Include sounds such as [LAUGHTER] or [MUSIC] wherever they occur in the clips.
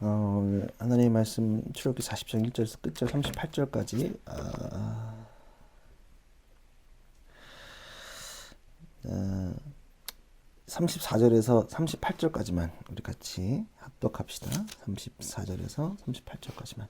어, 하나님의 말씀 출애굽기 40장 1절에서 끝절 38절까지 아, 어, 34절에서 38절까지만 우리 같이 합독합시다. 34절에서 38절까지만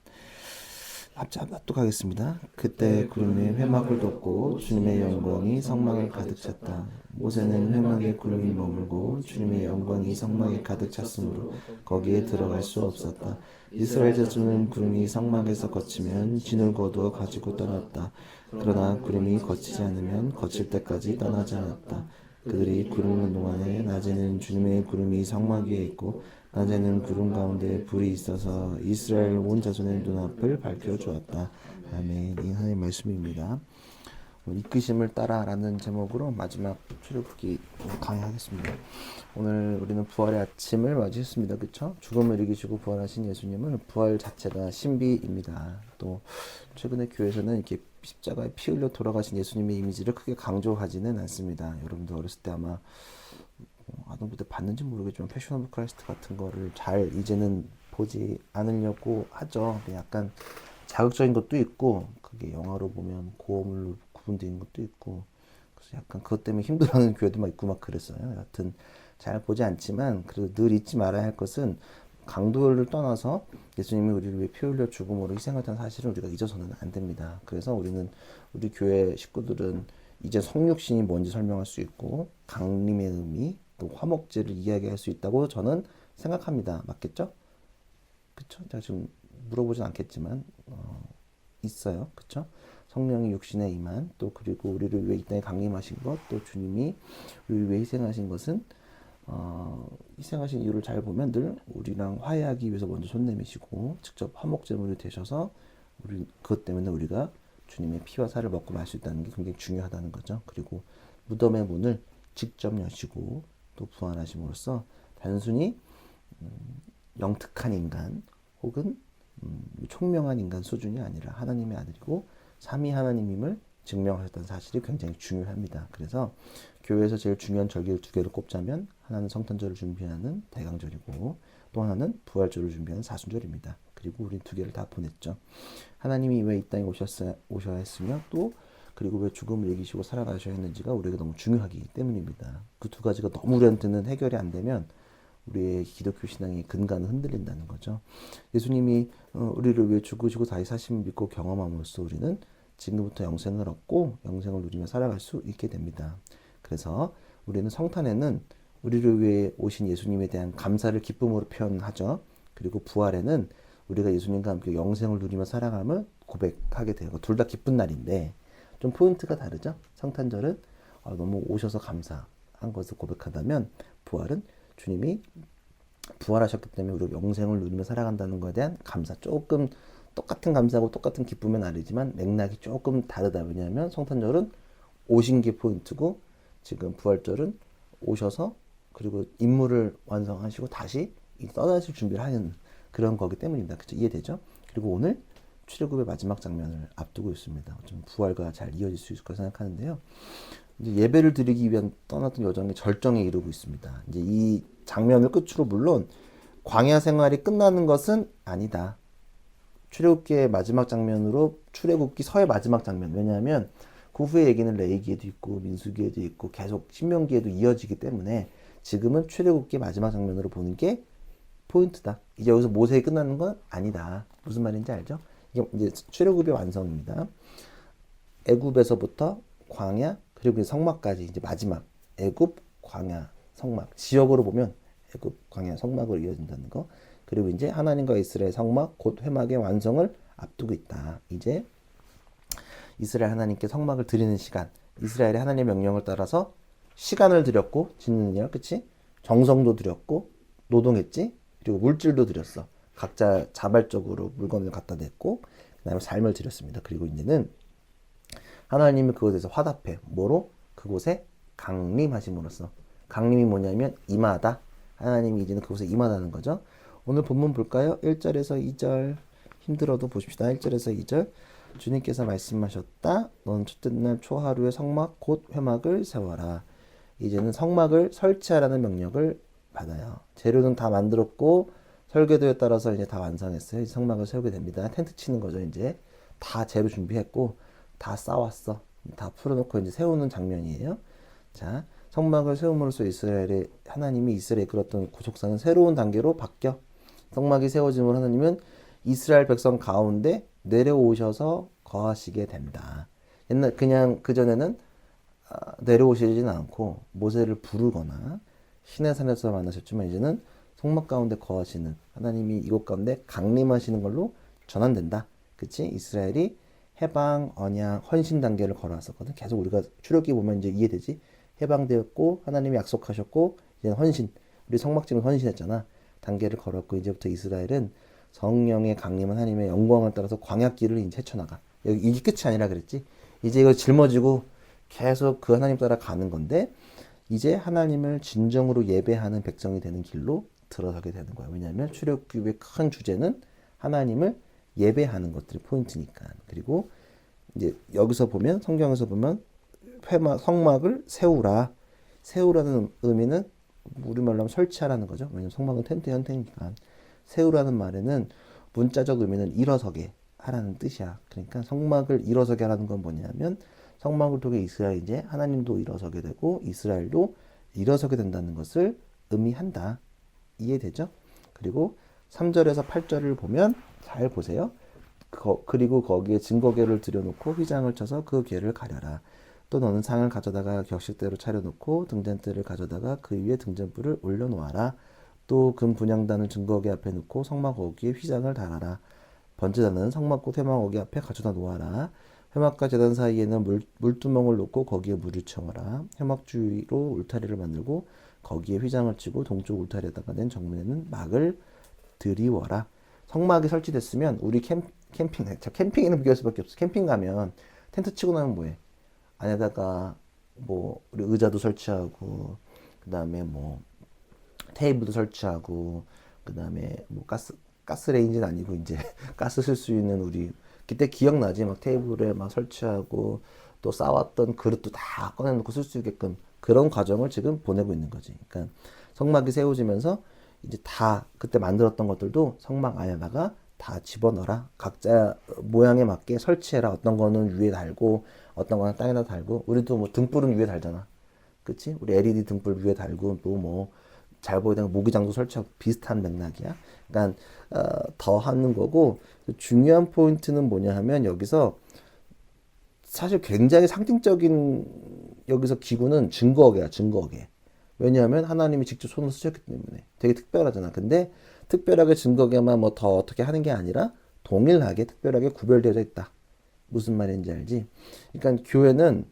합작 합독하겠습니다. 그때 구름이 회막을 덮고 주님의 영광이 성막을 가득 찼다. 모세는 회막에 구름이 머물고 주님의 영광이 성막에 가득 찼으므로 거기에 들어갈 수 없었다. 이스라엘 자손은 구름이 성막에서 거치면 진을 거두어 가지고 떠났다. 그러나 구름이 거치지 않으면 거칠 때까지 떠나지 않았다. 그들이 구름은 동안에 낮에는 주님의 구름이 성막 위에 있고 낮에는 구름 가운데 불이 있어서 이스라엘 온 자손의 눈앞을 밝혀 주었다. 아멘. 이 하나님의 말씀입니다. 이끄심을 따라라는 제목으로 마지막 출애굽기 강의하겠습니다. 오늘 우리는 부활의 아침을 맞이했습니다. 그렇죠? 죽음을 이기시고 부활하신 예수님은 부활 자체가 신비입니다. 또 최근에 교회에서는 이렇게 십자가에 피 흘려 돌아가신 예수님의 이미지를 크게 강조하지는 않습니다. 여러분도 어렸을 때 아마 아동부 때 봤는지 모르겠지만 패션 오브 크라이스트 같은 거를 잘 이제는 보지 않으려고 하죠. 약간 자극적인 것도 있고 그게 영화로 보면 고어물로 구분되는 것도 있고 그래서 약간 그것 때문에 힘들어하는 교회도 막 있고 막 그랬어요. 여하튼 잘 보지 않지만 그래도 늘 잊지 말아야 할 것은 강도를 떠나서 예수님이 우리를 위해 피 흘려 죽음으로 희생했다는 사실을 우리가 잊어서는 안 됩니다. 그래서 우리는 우리 교회 식구들은 이제 성육신이 뭔지 설명할 수 있고 강림의 의미 또 화목제를 이야기할 수 있다고 저는 생각합니다. 맞겠죠? 그쵸? 제가 지금 물어보진 않겠지만 어, 있어요. 그쵸? 성령이 육신에 임한 또 그리고 우리를 위해 이 땅에 강림하신 것 또 주님이 우리를 위해 희생하신 것은 어, 희생하신 이유를 잘 보면 늘 우리랑 화해하기 위해서 먼저 손 내미시고 직접 화목제물이 되셔서 우리 그것 때문에 우리가 주님의 피와 살을 먹고 말 수 있다는 게 굉장히 중요하다는 거죠. 그리고 무덤의 문을 직접 여시고 또 부활하심으로써 단순히 음, 영특한 인간 혹은 음, 총명한 인간 수준이 아니라 하나님의 아들이고 삼위 하나님임을 증명하셨다는 사실이 굉장히 중요합니다. 그래서 교회에서 제일 중요한 절기를 두 개를 꼽자면 하나는 성탄절을 준비하는 대강절이고 또 하나는 부활절을 준비하는 사순절입니다. 그리고 우리 두 개를 다 보냈죠. 하나님이 왜 이 땅에 오셨어야, 오셔야 했으며 또 그리고 왜 죽음을 이기시고 살아가셔야 했는지가 우리에게 너무 중요하기 때문입니다. 그 두 가지가 너무 우리한테는 해결이 안 되면 우리의 기독교 신앙의 근간은 흔들린다는 거죠. 예수님이 어, 우리를 위해 죽으시고 다시 사심을 믿고 경험함으로써 우리는 지금부터 영생을 얻고 영생을 누리며 살아갈 수 있게 됩니다. 그래서 우리는 성탄에는 우리를 위해 오신 예수님에 대한 감사를 기쁨으로 표현하죠. 그리고 부활에는 우리가 예수님과 함께 영생을 누리며 살아감을 고백하게 되고 둘 다 기쁜 날인데 좀 포인트가 다르죠. 성탄절은 어, 너무 오셔서 감사한 것을 고백하다면 부활은 주님이 부활하셨기 때문에 우리가 영생을 누리며 살아간다는 것에 대한 감사 조금 똑같은 감사하고 똑같은 기쁨은 아니지만 맥락이 조금 다르다. 왜냐하면 성탄절은 오신 게 포인트고 지금 부활절은 오셔서 그리고 임무를 완성하시고 다시 떠나실 준비를 하는 그런 거기 때문입니다. 그죠? 이해되죠? 그리고 오늘 출애굽의 마지막 장면을 앞두고 있습니다. 좀 부활과 잘 이어질 수 있을 거라 생각하는데요. 이제 예배를 드리기 위한 떠났던 여정의 절정에 이르고 있습니다. 이제 이 장면을 끝으로 물론 광야 생활이 끝나는 것은 아니다. 출애굽기의 마지막 장면으로 출애굽기 서의 마지막 장면. 왜냐하면 그 후의 얘기는 레이기에도 있고 민수기에도 있고 계속 신명기에도 이어지기 때문에 지금은 출애굽기 마지막 장면으로 보는 게 포인트다. 이제 여기서 모세에 끝나는 건 아니다. 무슨 말인지 알죠? 이게 이제 출애굽의 완성입니다. 애굽에서부터 광야 그리고 성막까지 이제 마지막 애굽 광야 성막 지역으로 보면 애굽 광야 성막으로 이어진다는 거. 그리고 이제 하나님과 이스라엘 성막 곧 회막의 완성을 앞두고 있다. 이제 이스라엘 하나님께 성막을 드리는 시간. 이스라엘의 하나님의 명령을 따라서 시간을 들였고 짓느냐, 그치? 정성도 들였고 노동했지. 그리고 물질도 들였어. 각자 자발적으로 물건을 갖다 냈고 그다음에 삶을 들였습니다. 그리고 이제는 하나님이 그곳에서 화답해. 뭐로? 그곳에 강림하심으로써. 강림이 뭐냐면 임하다. 하나님이 이제는 그곳에 임하다는 거죠. 오늘 본문 볼까요? 1절에서 2절 힘들어도 보십시다. 1절에서 2절 주님께서 말씀하셨다. 넌 첫째 날 초하루에 성막 곧 회막을 세워라. 이제는 성막을 설치하라는 명령을 받아요. 재료는 다 만들었고 설계도에 따라서 이제 다 완성했어요. 성막을 세우게 됩니다. 텐트 치는 거죠. 이제 다 재료 준비했고 다 쌓았어. 다 풀어놓고 이제 세우는 장면이에요. 자, 성막을 세움으로써 이스라엘의 하나님이 이스라엘에 이끌었던 구속사는 새로운 단계로 바뀌어 성막이 세워짐을 하나님은 이스라엘 백성 가운데 내려오셔서 거하시게 된다. 옛날 그냥 그 전에는 아, 내려오시지는 않고 모세를 부르거나 신의 산에서 만나셨지만 이제는 성막 가운데 거하시는 하나님이 이곳 가운데 강림하시는 걸로 전환된다. 그치? 이스라엘이 해방, 언약, 헌신 단계를 걸어왔었거든. 계속 우리가 출애기 보면 이제 이해되지? 해방되었고 하나님이 약속하셨고 이제 헌신. 우리 성막지는 헌신했잖아. 단계를 걸었고 이제부터 이스라엘은 성령의 강림한 하나님의 영광을 따라서 광야길을 이제 헤쳐나가. 여기 이게 끝이 아니라 그랬지. 이제 이거 짊어지고 계속 그 하나님 따라 가는 건데 이제 하나님을 진정으로 예배하는 백성이 되는 길로 들어서게 되는 거야. 왜냐하면 출애굽의 큰 주제는 하나님을 예배하는 것들이 포인트니까. 그리고 이제 여기서 보면 성경에서 보면 회막 성막을 세우라. 세우라는 의미는 우리말로 하면 설치하라는 거죠. 왜냐면 성막은 텐트 형태니까. 세우라는 말에는 문자적 의미는 일어서게 하라는 뜻이야. 그러니까 성막을 일어서게 하라는 건 뭐냐면 성막을 통해 이스라엘 이제 하나님도 일어서게 되고 이스라엘도 일어서게 된다는 것을 의미한다. 이해되죠? 그리고 3절에서 8절을 보면 잘 보세요. 거, 그리고 거기에 증거궤를 들여놓고 휘장을 쳐서 그 궤를 가려라. 또 너는 상을 가져다가 격식대로 차려놓고 등잔대를 가져다가 그 위에 등잔불을 올려놓아라. 또 금 분양단을 증거궤 앞에 놓고 성막 거기에 휘장을 달아라. 번제단은 성막과 회막 거기 앞에 가져다 놓아라. 회막과 제단 사이에는 물, 물두멍을 놓고 거기에 물을 채워라. 회막 주위로 울타리를 만들고 거기에 휘장을 치고 동쪽 울타리에다가 낸 정면에는 막을 드리워라. 성막이 설치됐으면 우리 캠, 캠핑, 자, 캠핑에는 비교할 수밖에 없어. 캠핑 가면 텐트 치고 나면 뭐해? 안에다가 뭐 우리 의자도 설치하고 그 다음에 뭐 테이블도 설치하고 그 다음에 뭐 가스 가스 레인지는 아니고 이제 [LAUGHS] 가스 쓸 수 있는 우리 그때 기억나지 막 테이블에 막 설치하고 또 싸왔던 그릇도 다 꺼내놓고 쓸 수 있게끔 그런 과정을 지금 보내고 있는 거지. 그러니까 성막이 세워지면서 이제 다 그때 만들었던 것들도 성막 안에다가 다 집어넣어라. 각자 모양에 맞게 설치해라. 어떤 거는 위에 달고 어떤 거는 땅에다 달고 우리도 뭐 등불은 위에 달잖아. 그치? 우리 LED 등불 위에 달고 또 뭐 잘 보이는 모기장도 설치하고 비슷한 맥락이야. 그러니까 어, 더 하는 거고 중요한 포인트는 뭐냐 하면 여기서 사실 굉장히 상징적인 여기서 기구는 증거계야 증거계. 왜냐하면 하나님이 직접 손을 쓰셨기 때문에 되게 특별하잖아. 근데 특별하게 증거계만 뭐 더 어떻게 하는 게 아니라 동일하게 특별하게 구별되어 있다. 무슨 말인지 알지? 그러니까 교회는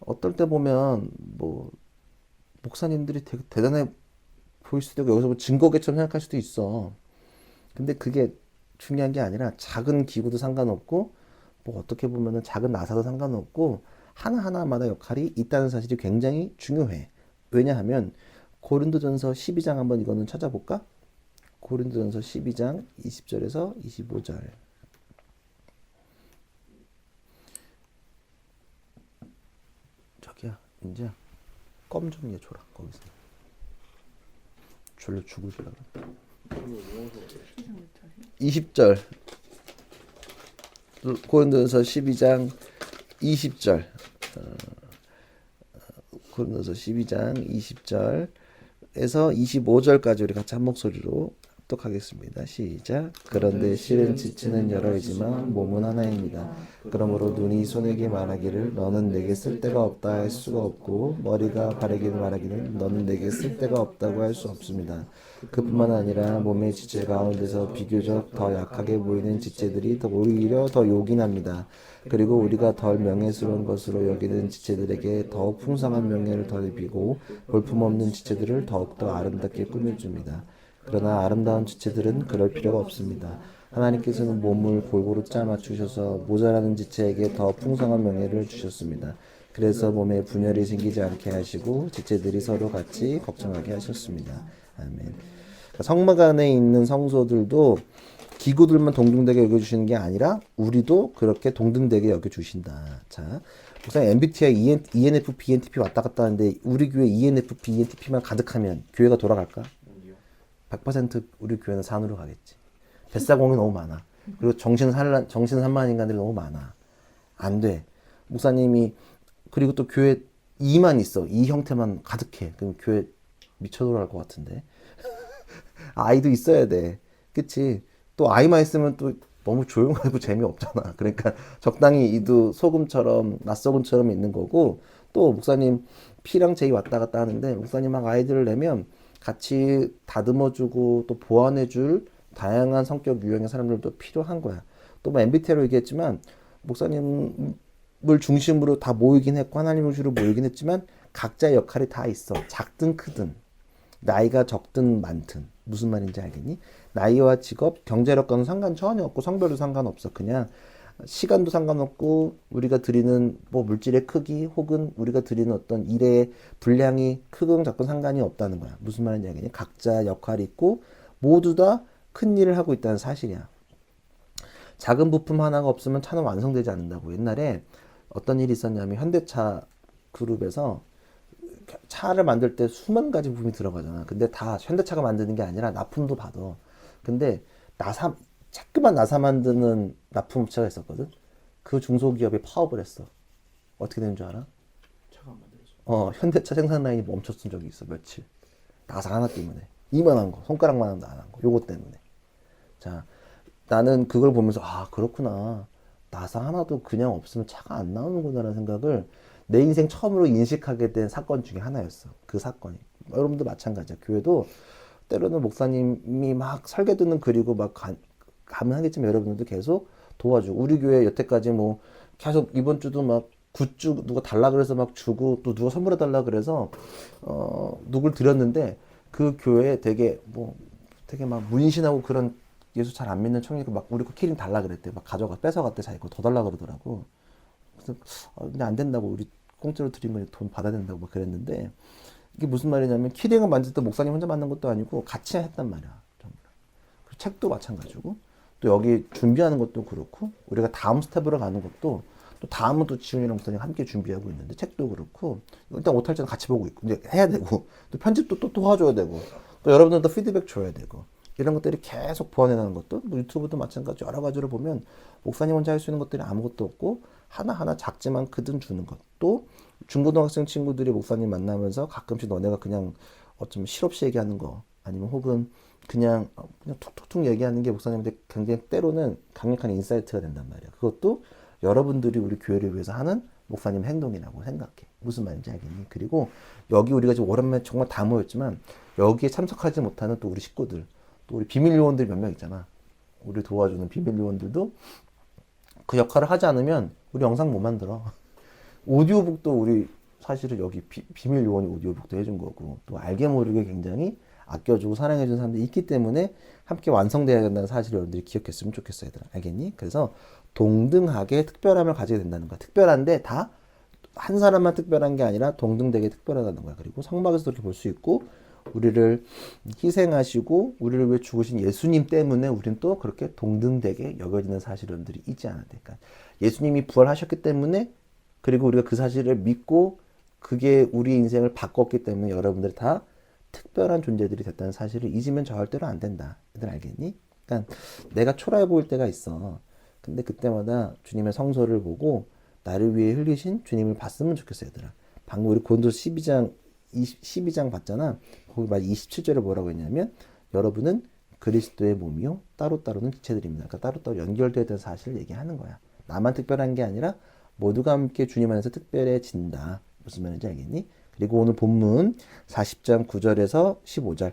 어떨 때 보면 뭐 목사님들이 되게 대단해 보일 수도 있고 여기서 뭐 증거계처럼 생각할 수도 있어. 근데 그게 중요한 게 아니라 작은 기구도 상관없고 뭐 어떻게 보면은 작은 나사도 상관없고 하나하나마다 역할이 있다는 사실이 굉장히 중요해. 왜냐하면 고린도전서 12장 한번 이거는 찾아볼까? 고린도전서 12장 20절에서 25절. 저기야, 이제 껌좀 얘 줘라 거기서. 죽을 줄 알아. 20절. 고린도전서 12장 20절. 어, 고린도서 12장 20절에서 25절까지 우리 같이 한 목소리로 합독하겠습니다. 시작. 그런데 실은 지체는 여러이지만 몸은 하나입니다. 그러므로 눈이 손에게 말하기를 너는 내게 쓸 데가 없다 할 수가 없고 머리가 발에게 말하기를 너는 내게 쓸 데가 없다고 할 수 없습니다. 그뿐만 아니라 몸의 지체 가운데서 비교적 더 약하게 보이는 지체들이 더 오히려 더 요긴합니다. 그리고 우리가 덜 명예스러운 것으로 여기는 지체들에게 더욱 풍성한 명예를 더 입히고 볼품없는 지체들을 더욱더 아름답게 꾸며줍니다. 그러나 아름다운 지체들은 그럴 필요가 없습니다. 하나님께서는 몸을 골고루 짜 맞추셔서 모자라는 지체에게 더 풍성한 명예를 주셨습니다. 그래서 몸에 분열이 생기지 않게 하시고 지체들이 서로 같이 걱정하게 하셨습니다. 아멘. 그러니까 성막 안에 있는 성소들도 기구들만 동등되게 여겨주시는 게 아니라 우리도 그렇게 동등되게 여겨주신다. 자, 우선 MBTI, ENFP, ENTP 왔다 갔다 하는데 우리 교회 ENFP, ENTP만 가득하면 교회가 돌아갈까? 100% 우리 교회는 산으로 가겠지. 뱃사공이 너무 많아. 그리고 정신 산란 정신 산만 인간들이 너무 많아. 안 돼. 목사님이 그리고 또 교회 이만 있어. 이 형태만 가득해. 그럼 교회 미쳐 돌아갈 것 같은데. [LAUGHS] 아이도 있어야 돼. 그치? 또 아이만 있으면 또 너무 조용하고 재미없잖아. 그러니까 적당히 이도 소금처럼, 낯소금처럼 있는 거고, 또 목사님 피랑 제이 왔다 갔다 하는데, 목사님하고 아이들을 내면 같이 다듬어주고 또 보완해줄 다양한 성격 유형의 사람들도 필요한 거야. 또 뭐 MBTI로 얘기했지만, 목사님을 중심으로 다 모이긴 했고, 하나님을 주로 모이긴 했지만, 각자의 역할이 다 있어. 작든 크든. 나이가 적든 많든 무슨 말인지 알겠니? 나이와 직업, 경제력과는 상관 전혀 없고 성별도 상관없어. 그냥 시간도 상관없고 우리가 드리는 뭐 물질의 크기 혹은 우리가 드리는 어떤 일의 분량이 크건 작건 상관이 없다는 거야. 무슨 말인지 알겠니? 각자 역할이 있고 모두 다 큰 일을 하고 있다는 사실이야. 작은 부품 하나가 없으면 차는 완성되지 않는다고. 옛날에 어떤 일이 있었냐면 현대차 그룹에서 차를 만들 때 수만 가지 부품이 들어가잖아. 근데 다 현대차가 만드는 게 아니라 납품도 받아. 근데 나사 자꾸만 나사 만드는 납품업체가 있었거든. 그 중소기업이 파업을 했어. 어떻게 되는 줄 알아? 차가 안 만들어져. 어, 현대차 생산 라인이 멈췄던 적이 있어. 며칠. 나사 하나 때문에. 이만한 거, 손가락만한 안한 거. 요거 때문에. 자, 나는 그걸 보면서 아, 그렇구나. 나사 하나도 그냥 없으면 차가 안 나오는구나라는 생각을 내 인생 처음으로 인식하게 된 사건 중에 하나였어. 그 사건이. 여러분도 마찬가지야. 교회도 때로는 목사님이 막 설계 듣는 그리고 막 가, 가면 하겠지만 여러분들도 계속 도와주고 우리 교회 여태까지 뭐 계속 이번 주도 막 굿즈 누가 달라 그래서 막 주고 또 누가 선물해 달라 그래서 어 누굴 드렸는데 그 교회에 되게 뭐 되게 막 문신하고 그런 예수 잘 안 믿는 청년이 막 우리 거 키링 달라 그랬대. 막 가져가 뺏어갔대 자기 거 더 달라 그러더라고. 그래서 어, 근데 안 된다고 우리 공짜로 드리면 돈 받아야 된다고 막 그랬는데 이게 무슨 말이냐면 키링을 만질 때 목사님 혼자 만든 것도 아니고 같이 했단 말이야 책도 마찬가지고 또 여기 준비하는 것도 그렇고 우리가 다음 스텝으로 가는 것도 또 다음은 또 지훈이랑 목사님 함께 준비하고 있는데 책도 그렇고 일단 오탈자는 같이 보고 있고 이제 해야 되고 또 편집도 또 도와줘야 되고 또 여러분들도 피드백 줘야 되고 이런 것들이 계속 보완해 나가는 것도 뭐 유튜브도 마찬가지 여러 가지로 보면 목사님 혼자 할 수 있는 것들이 아무것도 없고 하나하나 작지만 크든 주는 것또 중고등학생 친구들이 목사님 만나면서 가끔씩 너네가 그냥 어쩌면 실없이 얘기하는 거 아니면 혹은 그냥 어, 그냥 툭툭툭 얘기하는 게 목사님한테 굉장히 때로는 강력한 인사이트가 된단 말이야. 그것도 여러분들이 우리 교회를 위해서 하는 목사님 행동이라고 생각해. 무슨 말인지 알겠니? 그리고 여기 우리가 지금 오랜만에 정말 다 모였지만 여기에 참석하지 못하는 또 우리 식구들, 또 우리 비밀 요원들 몇 명 있잖아. 우리 도와주는 비밀 요원들도 그 역할을 하지 않으면 우리 영상 못 만들어. [LAUGHS] 오디오북도 우리 사실은 여기 비, 비밀 요원이 오디오북도 해준 거고 또 알게 모르게 굉장히 아껴주고 사랑해주는 사람들이 있기 때문에 함께 완성돼야 된다는 사실을 여러분들이 기억했으면 좋겠어 얘들아. 알겠니? 그래서 동등하게 특별함을 가지게 된다는 거야. 특별한데 다 한 사람만 특별한 게 아니라 동등되게 특별하다는 거야. 그리고 성막에서 그렇게 볼 수 있고 우리를 희생하시고 우리를 위해 죽으신 예수님 때문에 우리는 또 그렇게 동등되게 여겨지는 사실들이 있지 않아 그러니까 예수님이 부활하셨기 때문에 그리고 우리가 그 사실을 믿고 그게 우리 인생을 바꿨기 때문에 여러분들이 다 특별한 존재들이 됐다는 사실을 잊으면 절대로 안 된다. 얘들 알겠니? 그러니까 내가 초라해 보일 때가 있어. 근데 그때마다 주님의 성소를 보고 나를 위해 흘리신 주님을 봤으면 좋겠어, 얘들아. 방금 우리 고린도 12장 20, 12장 봤잖아. 거기 말 27절에 뭐라고 했냐면 여러분은 그리스도의 몸이요 따로따로는 지체들입니다. 그러니까 따로따로 연결되어 있다는 사실을 얘기하는 거야. 나만 특별한 게 아니라 모두가 함께 주님 안에서 특별해진다. 무슨 말인지 알겠니? 그리고 오늘 본문 40장 9절에서 15절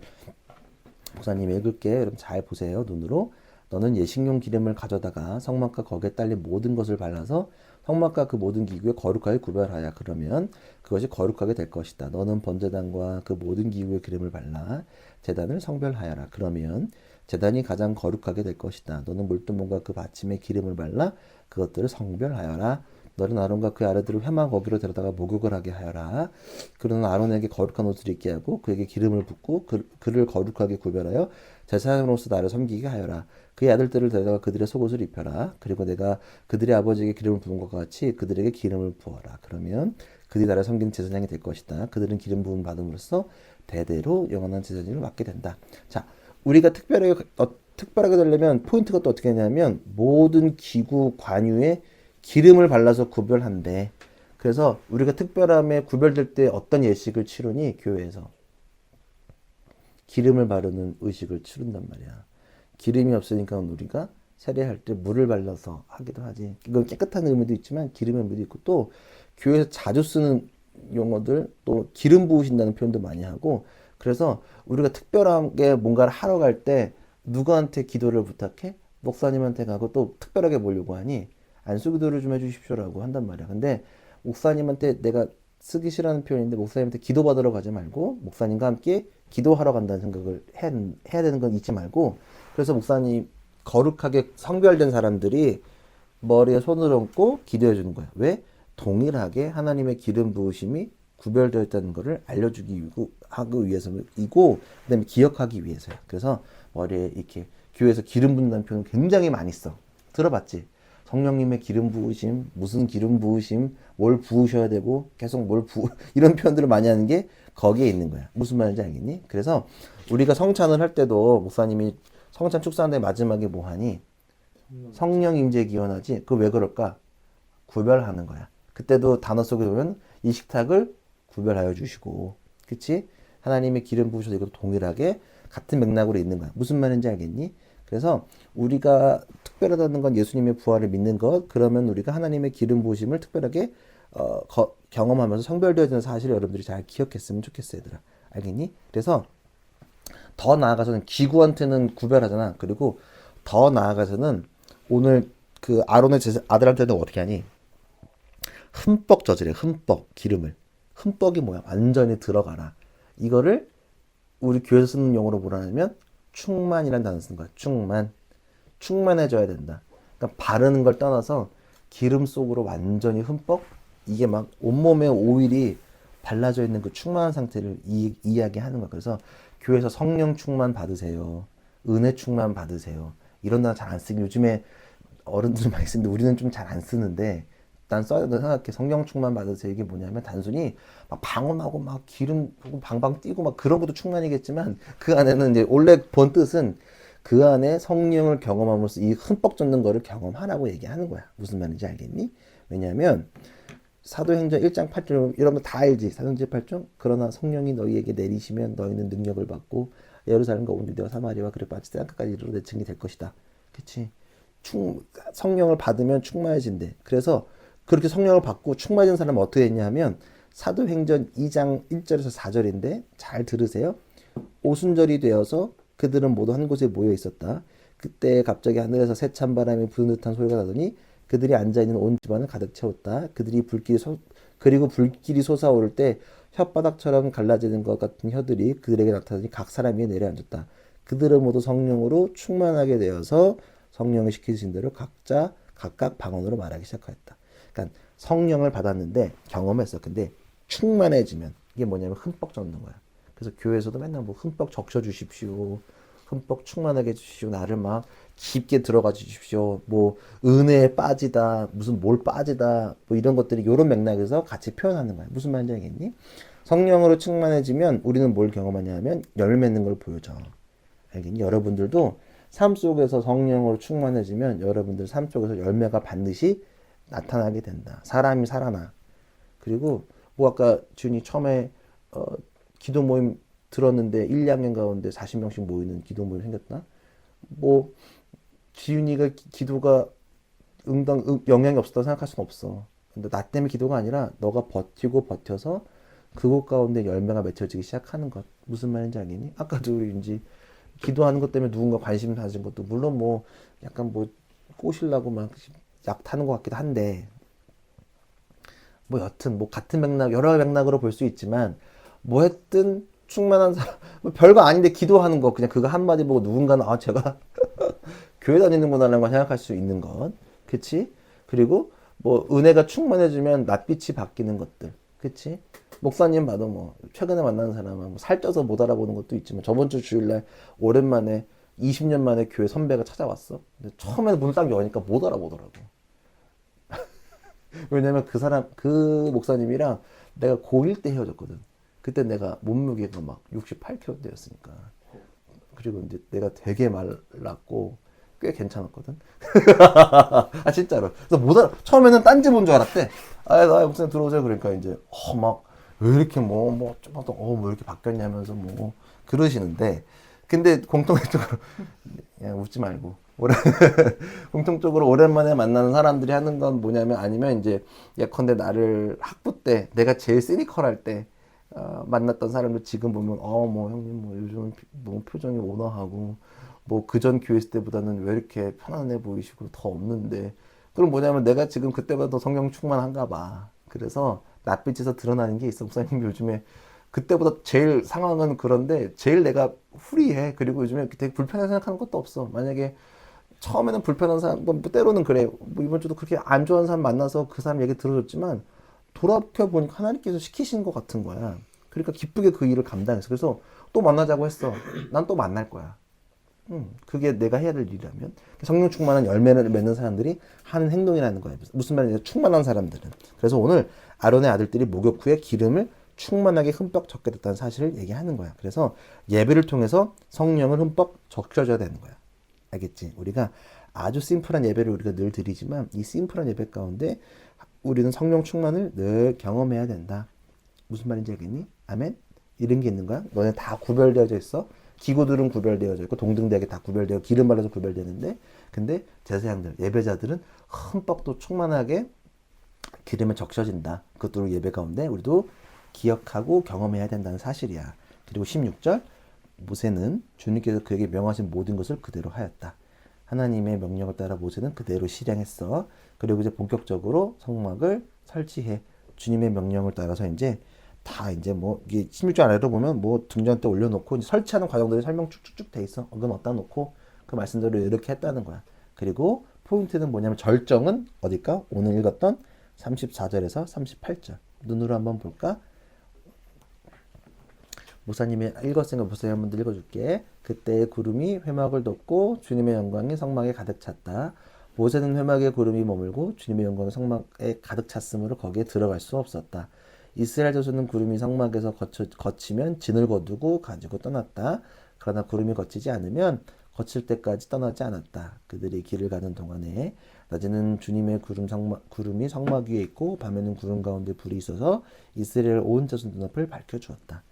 목사님 읽을게. 여러분 잘 보세요. 눈으로. 너는 예식용 기름을 가져다가 성막과 거기에 딸린 모든 것을 발라서 성막과 그 모든 기구에 거룩하게 구별하여 그러면 그것이 거룩하게 될 것이다. 너는 번제단과 그 모든 기구에 기름을 발라 제단을 성별하여라. 그러면 제단이 가장 거룩하게 될 것이다. 너는 물두멍과 그 받침에 기름을 발라 그것들을 성별하여라. 너는 아론과 그 아래들을 회막 거기로 데려다가 목욕을 하게 하여라. 그러는 아론에게 거룩한 옷을 입게 하고 그에게 기름을 붓고 그, 그를 거룩하게 구별하여 제사장으로서 나를 섬기게 하여라. 그의 아들들을 데려다가 그들의 속옷을 입혀라. 그리고 내가 그들의 아버지에게 기름을 부은 것과 같이 그들에게 기름을 부어라. 그러면 그들이 나를 섬기는 제사장이 될 것이다. 그들은 기름 부음 받음으로써 대대로 영원한 제사장을 맡게 된다. 자, 우리가 특별하게 어, 특별하게 되려면 포인트가 또 어떻게 하냐면 모든 기구 관유에 기름을 발라서 구별한대. 그래서 우리가 특별함에 구별될 때 어떤 예식을 치르니 교회에서 기름을 바르는 의식을 치른단 말이야. 기름이 없으니까 우리가 세례할 때 물을 발라서 하기도 하지. 이건 깨끗한 의미도 있지만 기름의 의미도 있고 또 교회에서 자주 쓰는 용어들 또 기름 부으신다는 표현도 많이 하고 그래서 우리가 특별하게 뭔가를 하러 갈 때 누구한테 기도를 부탁해? 목사님한테 가고 또 특별하게 뭘 요구하니? 안수 기도를 좀 해주십시오라고 한단 말이야. 근데 목사님한테 내가 쓰기 싫어하는 표현인데 목사님한테 기도 받으러 가지 말고 목사님과 함께 기도하러 간다는 생각을 해, 해야 되는 건 잊지 말고 그래서 목사님 거룩하게 성별된 사람들이 머리에 손을 얹고 기도해 주는 거야. 왜? 동일하게 하나님의 기름 부으심이 구별되어 있다는 것을 알려주기 하기 위해서이고 그다음에 기억하기 위해서야. 그래서 머리에 이렇게 교회에서 기름 붓는다는 표현 굉장히 많이 써. 들어봤지? 성령님의 기름 부으심, 무슨 기름 부으심, 뭘 부으셔야 되고 계속 뭘 부 [LAUGHS] 이런 표현들을 많이 하는 게 거기에 있는 거야. 무슨 말인지 알겠니? 그래서 우리가 성찬을 할 때도 목사님이 성찬 축사하는데 마지막에 뭐 하니? 성령 임재 기원하지. 그 왜 그럴까? 구별하는 거야. 그때도 단어 속에 보면 이 식탁을 구별하여 주시고, 그치? 하나님의 기름 부으셔서 이것도 동일하게 같은 맥락으로 있는 거야. 무슨 말인지 알겠니? 그래서 우리가 특별하다는 건 예수님의 부활을 믿는 것, 그러면 우리가 하나님의 기름 부으심을 특별하게 어, 거- 경험하면서 성별되어지는 사실을 여러분들이 잘 기억했으면 좋겠어, 얘들아. 알겠니? 그래서 더 나아가서는 기구한테는 구별하잖아. 그리고 더 나아가서는 오늘 그 아론의 제자- 아들한테는 어떻게 하니? 흠뻑 젖으래. 흠뻑 기름을. 흠뻑이 뭐야? 완전히 들어가라. 이거를 우리 교회에서 쓰는 용어로 뭐라 하냐면 충만이라는 단어 쓰는 거야. 충만. 충만해져야 된다. 그러니까 바르는 걸 떠나서 기름 속으로 완전히 흠뻑 이게 막 온몸에 오일이 발라져 있는 그 충만한 상태를 이, 이야기하는 거야. 그래서 교회에서 성령 충만 받으세요. 은혜 충만 받으세요. 이런 단어 잘 안 쓰기 요즘에 어른들은 많이 쓰는데 우리는 좀 잘 안 쓰는데 난 써야 된다 생각해. 성령 충만 받으세요. 이게 뭐냐면 단순히 막 방언하고 막 기름 방방 뛰고 막 그런 것도 충만이겠지만 그 안에는 이제 원래 본 뜻은 그 안에 성령을 경험함으로써 이 흠뻑 젖는 거를 경험하라고 얘기하는 거야. 무슨 말인지 알겠니? 왜냐하면 사도행전 1장 8절 여러분 다 알지 사도행전 8장 그러나 성령이 너희에게 내리시면 너희는 능력을 받고 예루살렘과 온 유대와 사마리아와 그리고 바치 땅끝까지 이르러 내 증이 될 것이다. 그치? 충 성령을 받으면 충만해진대. 그래서 그렇게 성령을 받고 충만해진 사람은 어떻게 했냐면 사도행전 2장 1절에서 4절인데 잘 들으세요. 오순절이 되어서 그들은 모두 한 곳에 모여 있었다. 그때 갑자기 하늘에서 세찬 바람이 부는 듯한 소리가 나더니 그들이 앉아 있는 온 집안을 가득 채웠다. 그들이 불길이 솟 그리고 불길이 솟아오를 때 혓바닥처럼 갈라지는 것 같은 혀들이 그들에게 나타나니 각 사람 위에 내려앉았다. 그들은 모두 성령으로 충만하게 되어서 성령을 시키신 대로 각자 각각 방언으로 말하기 시작하였다. 그러니까 성령을 받았는데 경험했어. 근데 충만해지면 이게 뭐냐면 흠뻑 젖는 거야. 그래서 교회에서도 맨날 뭐 흠뻑 적셔 주십시오. 흠뻑 충만하게 해주십시오. 나를 막 깊게 들어가 주십시오. 뭐 은혜에 빠지다, 무슨 뭘 빠지다, 뭐 이런 것들이 이런 맥락에서 같이 표현하는 거야. 무슨 말인지 알겠니? 성령으로 충만해지면 우리는 뭘 경험하냐면 열매는 걸 보여줘. 알겠니? 여러분들도 삶 속에서 성령으로 충만해지면 여러분들 삶 속에서 열매가 반드시 나타나게 된다. 사람이 살아나. 그리고 뭐 아까 준이 처음에 어, 기도 모임 들었는데 1, 2학년 가운데 40명씩 모이는 기도 모임 생겼다. 뭐 지윤이가 기- 기도가 응당 응- 영향이 없었다고 생각할 수는 없어. 근데 나 때문에 기도가 아니라 너가 버티고 버텨서 그곳 가운데 열매가 맺혀지기 시작하는 것. 무슨 말인지 알겠니? 아까도 우리 기도하는 것 때문에 누군가 관심 가진 것도 물론 뭐 약간 뭐 꼬시려고 막 약 타는 것 같기도 한데. 뭐 여튼 뭐 같은 맥락 여러 맥락으로 볼 수 있지만 뭐 했든 충만한 사람 뭐 별거 아닌데 기도하는 거 그냥 그거 한마디 보고 누군가는 아 제가 [LAUGHS] 교회 다니는구나라는 걸 생각할 수 있는 것. 그치? 그리고 뭐 은혜가 충만해지면 낯빛이 바뀌는 것들. 그치? 목사님 봐도 뭐 최근에 만나는 사람은 뭐 살쪄서 못 알아보는 것도 있지만 저번 주 주일날 오랜만에 20년 만에 교회 선배가 찾아왔어 근데 처음에는 문을 딱 여니까 못 알아보더라고 [LAUGHS] 왜냐면 그 사람 그 목사님이랑 내가 고1 때 헤어졌거든. 그때 내가 몸무게가 막 68kg대였으니까. 그리고 이제 내가 되게 말랐고 꽤 괜찮았거든. [LAUGHS] 아 진짜로. 그래서 못 알아. 처음에는 딴지 본 줄 알았대. 아 나 목사님 들어오세요. 그러니까 이제 어 막 왜 이렇게 뭐 뭐좀어뭐 이렇게 바뀌었냐면서 뭐 그러시는데 근데 공통적으로 [LAUGHS] 야 웃지 말고. 오래 [LAUGHS] 공통적으로 오랜만에 만나는 사람들이 하는 건 뭐냐면 아니면 이제 예컨대 나를 학부 때 내가 제일 시니컬할 때 어, 만났던 사람들 지금 보면 어 뭐 형님 뭐 요즘 뭐 표정이 온화하고 뭐 그전 교회 있을 때보다는 왜 이렇게 편안해 보이시고 더 없는데. 그럼 뭐냐면 내가 지금 그때보다 더 성령 충만한가 봐. 그래서 낯빛에서 드러나는 게 있어. 목사님 요즘에 그때보다 제일 상황은 그런데 제일 내가 후리해 그리고 요즘에 되게 불편하게 생각하는 것도 없어 만약에 처음에는 불편한 사람, 뭐 때로는 그래. 뭐 이번 주도 그렇게 안 좋아하는 사람 만나서 그 사람 얘기 들어줬지만 돌아켜 보니까 하나님께서 시키신 것 같은 거야. 그러니까 기쁘게 그 일을 감당했어. 그래서 또 만나자고 했어. 난 또 만날 거야. 음, 그게 내가 해야 될 일이라면 성령 충만한 열매를 맺는 사람들이 하는 행동이라는 거예요. 무슨 말이냐? 충만한 사람들은. 그래서 오늘 아론의 아들들이 목욕 후에 기름을 충만하게 흠뻑 적게 됐다는 사실을 얘기하는 거야. 그래서 예배를 통해서 성령을 흠뻑 적셔줘야 되는 거야. 알겠지? 우리가 아주 심플한 예배를 우리가 늘 드리지만 이 심플한 예배 가운데 우리는 성령 충만을 늘 경험해야 된다. 무슨 말인지 알겠니? 아멘? 이런 게 있는 거야? 너네 다 구별되어져 있어. 기구들은 구별되어져 있고 동등되게 다 구별되어 기름 발라서 구별되는데 근데 제사장들 예배자들은 흠뻑 또 충만하게 기름에 적셔진다. 그것도 예배 가운데 우리도 기억하고 경험해야 된다는 사실이야. 그리고 16절 모세는 주님께서 그에게 명하신 모든 것을 그대로 하였다. 하나님의 명령을 따라 모세는 그대로 실행했어. 그리고 이제 본격적으로 성막을 설치해 주님의 명령을 따라서 이제 다 이제 뭐 이게 16절 아래로 보면 뭐 등잔 때 올려놓고 설치하는 과정들이 설명 쭉쭉쭉 돼 있어. 언금 어디다 놓고 그 말씀대로 이렇게 했다는 거야. 그리고 포인트는 뭐냐면 절정은 어딜까? 오늘 읽었던 34절에서 38절. 눈으로 한번 볼까? 목사님이 읽었으니까 목사님 한번 읽어줄게. 그때 구름이 회막을 덮고 주님의 영광이 성막에 가득 찼다. 모세는 회막에 구름이 머물고 주님의 영광이 성막에 가득 찼으므로 거기에 들어갈 수 없었다. 이스라엘 자손은 구름이 성막에서 거쳐, 거치 면 진을 거두고 가지고 떠났다. 그러나 구름이 거치지 않으면 거칠 때까지 떠나지 않았다. 그들이 길을 가는 동안에 낮에는 주님의 구름 성막, 구름이 성막 위에 있고 밤에는 구름 가운데 불이 있어서 이스라엘 온 자손 눈앞을 밝혀 주었다.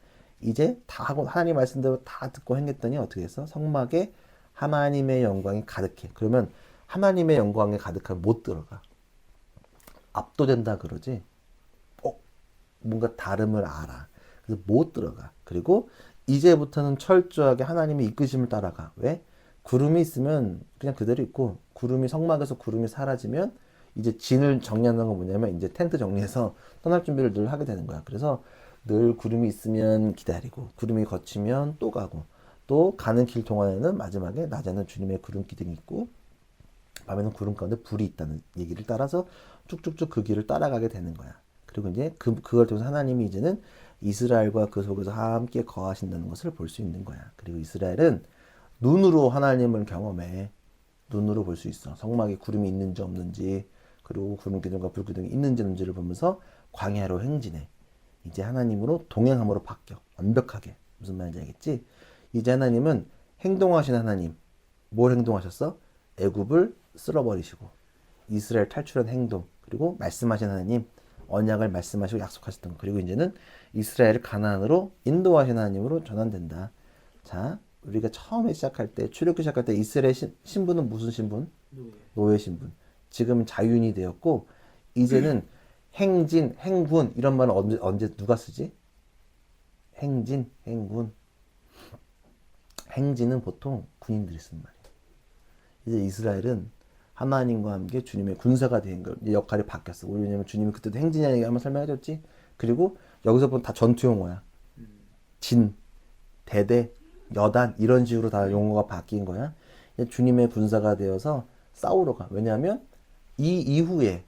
이제 다 하고 하나님 말씀대로 다 듣고 행했더니 어떻게 했어? 성막에 하나님의 영광이 가득해. 그러면 하나님의 영광이 가득하면 못 들어가. 압도된다 그러지. 어, 뭔가 다름을 알아. 그래서 못 들어가. 그리고 이제부터는 철저하게 하나님의 이끄심을 따라가. 왜? 구름이 있으면 그냥 그대로 있고 구름이 성막에서 구름이 사라지면 이제 진을 정리하는 건 뭐냐면 이제 텐트 정리해서 [LAUGHS] 떠날 준비를 늘 하게 되는 거야. 그래서 늘 구름이 있으면 기다리고 구름이 거치면 또 가고 또 가는 길 동안에는 마지막에 낮에는 주님의 구름 기둥이 있고 밤에는 구름 가운데 불이 있다는 얘기를 따라서 쭉쭉쭉 그 길을 따라가게 되는 거야. 그리고 이제 그, 그걸 통해서 하나님이 이제는 이스라엘과 그 속에서 함께 거하신다는 것을 볼 수 있는 거야. 그리고 이스라엘은 눈으로 하나님을 경험해. 눈으로 볼 수 있어. 성막에 구름이 있는지 없는지, 그리고 구름 기둥과 불 기둥이 있는지 없는지를 보면서 광야로 행진해. 이제 하나님으로 동행함으로 바뀌어. 완벽하게. 무슨 말인지 알겠지? 이제 하나님은 행동하신 하나님. 뭘 행동하셨어? 애굽을 쓸어버리시고 이스라엘 탈출한 행동 그리고 말씀하신 하나님 언약을 말씀하시고 약속하셨던 것 그리고 이제는 이스라엘을 가나안으로 인도하신 하나님으로 전환된다. 자, 우리가 처음에 시작할 때 출애굽 시작할 때 이스라엘 신, 신분은 무슨 신분? 노예. 노예 신분. 지금 자유인이 되었고 이제는 행진, 행군 이런 말은 언제, 언제 누가 쓰지? 행진, 행군. 행진은 보통 군인들이 쓰는 말이에요. 이제 이스라엘은 하나님과 함께 주님의 군사가 된 거, 역할이 바뀌었어. 왜냐면 주님이 그때도 행진이라는 얘기 한번 설명해줬지. 그리고 여기서 보면 다 전투 용어야. 진, 대대, 여단 이런 식으로 다 용어가 바뀐 거야. 주님의 군사가 되어서 싸우러 가. 왜냐하면 이 이후에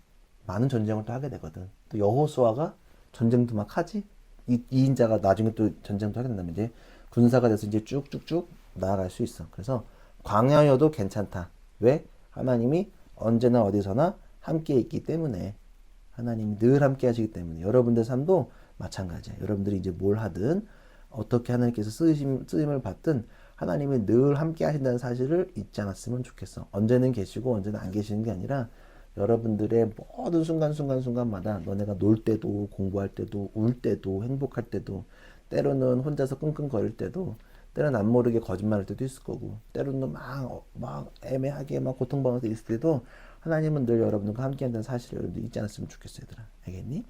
많은 전쟁을 또 하게 되거든. 또 여호수아가 전쟁도 막 하지. 이, 이인자가 나중에 또 전쟁도 하게 된다면 이제 군사가 돼서 이제 쭉쭉쭉 나아갈 수 있어. 그래서 광야여도 괜찮다. 왜? 하나님이 언제나 어디서나 함께 있기 때문에 하나님이 늘 함께 하시기 때문에 여러분들 삶도 마찬가지야. 여러분들이 이제 뭘 하든 어떻게 하나님께서 쓰심, 쓰임을 받든 하나님이 늘 함께 하신다는 사실을 잊지 않았으면 좋겠어. 언제는 계시고 언제는 안 계시는 게 아니라 여러분들의 모든 순간순간순간마다 너네가 놀 때도 공부할 때도 울 때도 행복할 때도 때로는 혼자서 끙끙거릴 때도 때로는 안 모르게 거짓말할 때도 있을 거고 때로는 막, 어, 막 애매하게 막 고통받을 때 있을 때도 하나님은 늘 여러분들과 함께 한다는 사실을 여러분들 잊지 않았으면 좋겠어 얘들아. 알겠니?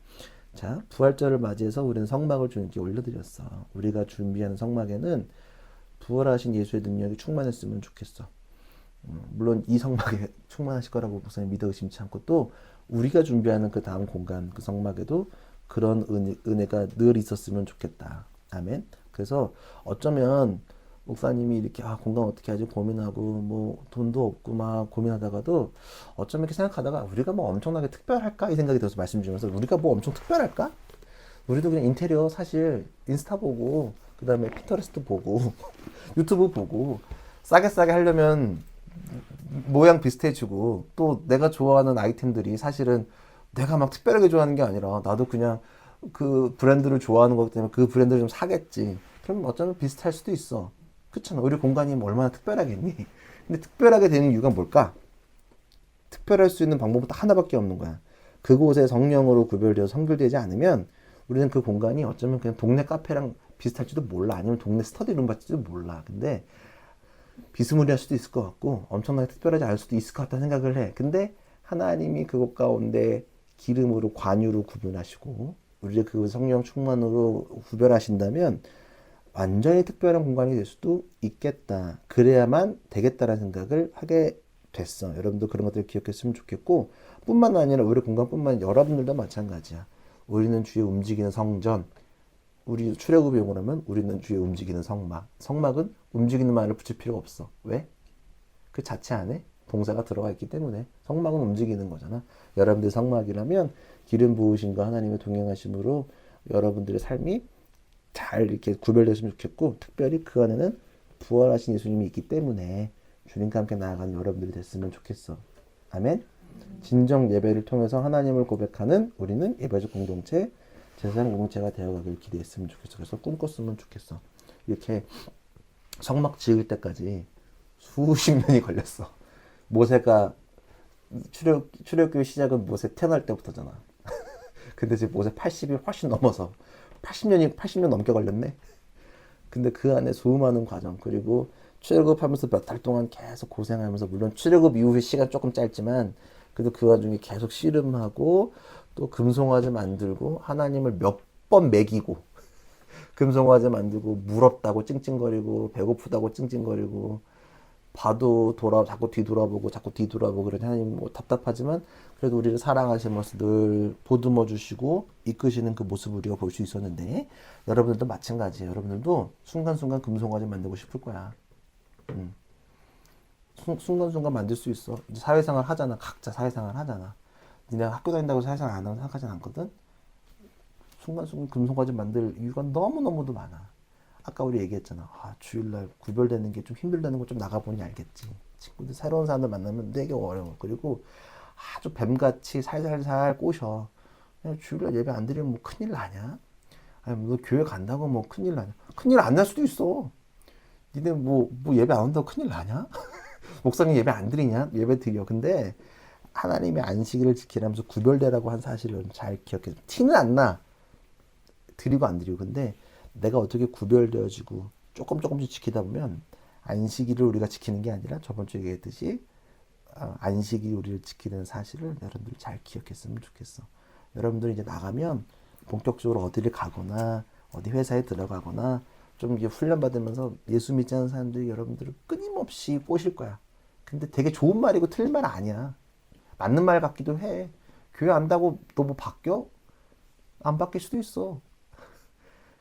자 부활절을 맞이해서 우리는 성막을 주님께 올려드렸어. 우리가 준비하는 성막에는 부활하신 예수의 능력이 충만했으면 좋겠어. 음, 물론 이 성막에 [LAUGHS] 충만하실 거라고 목사님 믿어 의심치 않고 또 우리가 준비하는 그 다음 공간 그 성막에도 그런 은혜, 은혜 가 늘 있었으면 좋겠다. 아멘. 그래서 어쩌면 목사님이 이렇게 아 공간 어떻게 하지 고민하고 뭐 돈도 없고 막 고민하다가도 어쩌면 이렇게 생각하다가 우리가 뭐 엄청나게 특별할까 이 생각이 들어서 말씀 주면서 우리가 뭐 엄청 특별할까? 우리도 그냥 인테리어 사실 인스타 보고 그 다음에 핀터레스트 보고 [LAUGHS] 유튜브 보고 싸게 싸게 하려면 모양 비슷해지고 또 내가 좋아하는 아이템들이 사실은 내가 막 특별하게 좋아하는 게 아니라 나도 그냥 그 브랜드를 좋아하는 거기 때문에 그 브랜드를 좀 사겠지. 그럼 어쩌면 비슷할 수도 있어. 그렇잖아. 우리 공간이 뭐 얼마나 특별하겠니? 근데 특별하게 되는 이유가 뭘까? 특별할 수 있는 방법은 딱 하나밖에 없는 거야. 그곳에 성령으로 구별되어 성결되지 않으면 우리는 그 공간이 어쩌면 그냥 동네 카페랑 비슷할지도 몰라. 아니면 동네 스터디룸 같지도 몰라. 근데 비스무리할 수도 있을 것 같고 엄청나게 특별하지 않을 수도 있을 것 같다는 생각을 해. 근데 하나님이 그곳 가운데 기름으로 관유로 구별하시고 우리를 그 성령 충만으로 구별하신다면 완전히 특별한 공간이 될 수도 있겠다. 그래야만 되겠다라는 생각을 하게 됐어. 여러분도 그런 것들을 기억했으면 좋겠고 뿐만 아니라 우리 공간뿐만 여러분들도 마찬가지야. 우리는 주의 움직이는 성전, 우리 출애굽 용어로 하면 우리는 주의 움직이는 성막. 성막은 움직이는 말을 붙일 필요가 없어. 왜? 그 자체 안에 동사가 들어가 있기 때문에 성막은 움직이는 거잖아. 여러분들 성막이라면 기름 부으신과 하나님의 동행하심으로 여러분들의 삶이 잘 이렇게 구별됐으면 좋겠고 특별히 그 안에는 부활하신 예수님이 있기 때문에 주님과 함께 나아가는 여러분들이 됐으면 좋겠어. 아멘. 진정 예배를 통해서 하나님을 고백하는 우리는 예배적 공동체, 제사장 공동체가 되어가길 기대했으면 좋겠어. 그래서 꿈꿨으면 좋겠어. 이렇게 성막 지을 때까지 수십 년이 걸렸어. 모세가 출애 출애굽 시작은 모세 태어날 때부터잖아. [LAUGHS] 근데 지금 모세 80이 훨씬 넘어서 80년이 80년 넘게 걸렸네. 근데 그 안에 수많은 과정 그리고 출애굽하면서 몇 달 동안 계속 고생하면서 물론 출애굽 이후의 시간 조금 짧지만 그래도 그 와중에 계속 씨름하고 또 금송아지 만들고 하나님을 몇번 먹이고 [LAUGHS] 금송아지 만들고 물었다고 찡찡거리고 배고프다고 찡찡거리고 봐도 돌아 자꾸 뒤돌아보고 자꾸 뒤돌아보고 그러니 하나님 뭐 답답하지만 그래도 우리를 사랑하시면서 늘 보듬어 주시고 이끄시는 그 모습을 우리가 볼 수 있었는데 여러분들도 마찬가지예요. 여러분들도 순간순간 금송아지 만들고 싶을 거야. 음. 순, 순간순간 만들 수 있어. 이제 사회생활 하잖아. 각자 사회생활 하잖아. 니네 학교 다닌다고 사회생활 안 하고 생각하진 않거든. 순간순간 금송아지 만들 이유가 너무너무도 많아. 아까 우리 얘기했잖아. 아, 주일날 구별되는 게 좀 힘들다는 거좀 나가보니 알겠지. 친구들 새로운 사람들 만나면 되게 어려워. 그리고 아주 뱀같이 살살살 꼬셔. 주일날 예배 안 드리면 뭐 큰일 나냐? 아니, 너 교회 간다고 뭐 큰일 나냐? 큰일 안 날 수도 있어. 니네 뭐, 뭐 예배 안 온다고 큰일 나냐? [LAUGHS] 목사님 예배 안 드리냐? 예배 드려. 근데 하나님의 안식일을 지키라면서 구별되라고 한 사실을 잘 기억해. 티는 안 나. 드리고 안 드리고. 근데 내가 어떻게 구별되어지고 조금 조금씩 지키다 보면 안식일을 우리가 지키는 게 아니라 저번 주에 얘기했듯이 어, 안식이 우리를 지키는 사실을 여러분들 잘 기억했으면 좋겠어. 여러분들 이제 나가면 본격적으로 어디를 가거나 어디 회사에 들어가거나 좀 이게 훈련 받으면서 예수 믿지 않는 사람들이 여러분들을 끊임없이 꼬실 거야. 근데 되게 좋은 말이고 틀린 말 아니야. 맞는 말 같기도 해. 교회 안다고 너 뭐 바뀌어? 안 바뀔 수도 있어.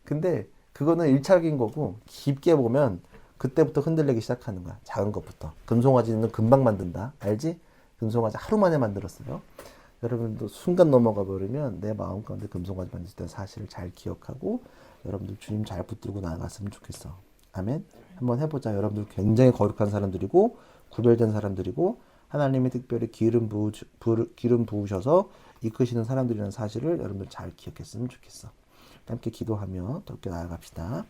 근데 그거는 일차적인 거고 깊게 보면 그때부터 흔들리기 시작하는 거야. 작은 것부터. 금송아지는 금방 만든다. 알지? 금송아지 하루 만에 만들었어요. 여러분도 순간 넘어가 버리면 내 마음 가운데 금송아지 만들 때 사실을 잘 기억하고 여러분들 주님 잘 붙들고 나아갔으면 좋겠어. 아멘. 한번 해보자. 여러분들 굉장히 거룩한 사람들이고 구별된 사람들이고 하나님이 특별히 기름 부으, 기름 부으셔서 이끄시는 사람들이라는 사실을 여러분들 잘 기억했으면 좋겠어. 함께 기도하며 더 나아갑시다.